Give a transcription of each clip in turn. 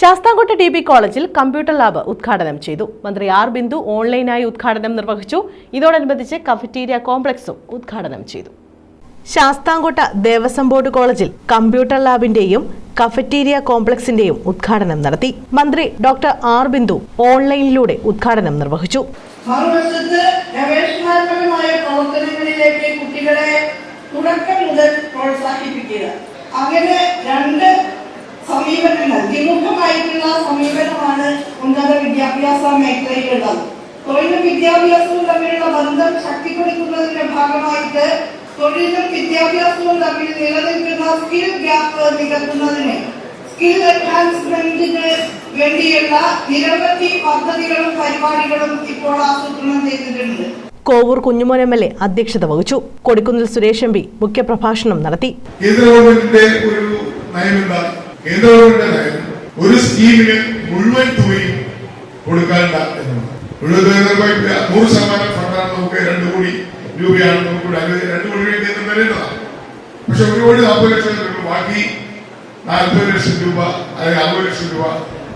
Sasthamkotta T B കോളേജിൽ computer lab ഉദ്ഘാടനം ചെയ്തു. മന്ത്രി ആർ ബിന്ദു ഓൺലൈനായി ഉദ്ഘാടനം നിർവഹിച്ചു. ഇതോടനുബന്ധിച്ച് കഫറ്റീരിയ കോംപ്ലക്സും ഉദ്ഘാടനം ചെയ്തു. ശാസ്താംകോട്ട ദേവസ്വം ബോർഡ് കോളേജിൽ കമ്പ്യൂട്ടർ ലാബിന്റെയും കഫറ്റീരിയ കോംപ്ലക്സിന്റെയും ഉദ്ഘാടനം നടത്തി. മന്ത്രി ഡോക്ടർ ആർ ബിന്ദു ഓൺലൈനിലൂടെ ഉദ്ഘാടനം നിർവഹിച്ചു. സമീപനങ്ങൾ വിമുഖമായിട്ടുള്ള സമീപനമാണ് ഉന്നത വിദ്യാഭ്യാസ മേഖലയിലുള്ളത്. തൊഴിലും വിദ്യാഭ്യാസവും തമ്മിലുള്ള ബന്ധം ശക്തിപ്പെടുത്തുന്നതിന്റെ ഭാഗമായിട്ട് തൊഴിലും വിദ്യാഭ്യാസവും തമ്മിൽ നിലനിൽക്കുന്ന സ്കിൽ ഗ്യാപ്പ് നികത്തുന്നതിന് സ്കിൽ എൻഹാൻസ്മെന്റിന് വേണ്ടിയുള്ള നിരവധി പദ്ധതികളും പരിപാടികളും ഇപ്പോൾ ആസൂത്രണം ചെയ്തിട്ടുണ്ട്. Kovoor Kunjumon M L A അധ്യക്ഷത വഹിച്ചു. കൊടിക്കുന്നിൽ സുരേഷ് എം പി മുഖ്യപ്രഭാഷണം നടത്തി. കേന്ദ്ര ഗവൺമെന്റിന്റെ ഒരു നയം കേന്ദ്ര ഒരു സ്കീമിന് മുഴുവൻ തുകയും കൊടുക്കാനില്ല എന്നുള്ളത് നൂറ് ശതമാനം ഫണ്ടാണ് നമുക്ക് രണ്ടു കോടി രൂപയാണ് നമുക്ക് രണ്ടു കോടി രൂപ പക്ഷെ ഒരു കോടി നാൽപ്പത് ലക്ഷം രൂപ ബാക്കി നാൽപ്പത് ലക്ഷം രൂപ അല്ലെങ്കിൽ അറുപത് ലക്ഷം രൂപ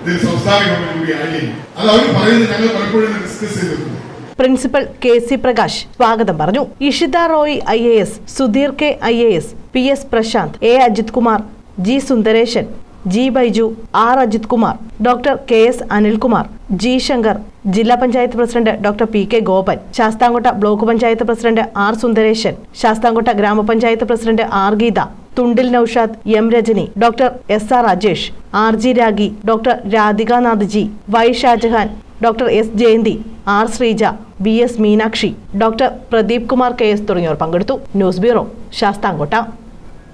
ഇതിൽ സംസ്ഥാന ഗവൺമെന്റ് അത് അവർ പറയുന്നത് ഞങ്ങൾ പലപ്പോഴും ഡിസ്കസ് ചെയ്തിട്ടുണ്ട്. പ്രിൻസിപ്പൽ കെ സി പ്രകാശ് സ്വാഗതം പറഞ്ഞു. Ishita Roy I A S Sudheer K I A S P S Prasanth A Ajith Kumar G Sundaresan G Baiju R Ajith Kumar doctor K S Anilkumar G Shankar ജില്ലാ panchayat president doctor P K Gopan Sasthamcotta block panchayat president R Sundaresan Sasthamcotta ഗ്രാമപഞ്ചായത്ത് president R Geetha Thundil Noushad M Rajani doctor S R Rajesh R G Ragi doctor Radhikanath G Y Shajahan doctor S Jayanthi R Sreeja B S Meenakshi doctor Pradeep Kumar K S തുടങ്ങിയവർ പങ്കെടുത്തു. News bureau Sasthamcotta.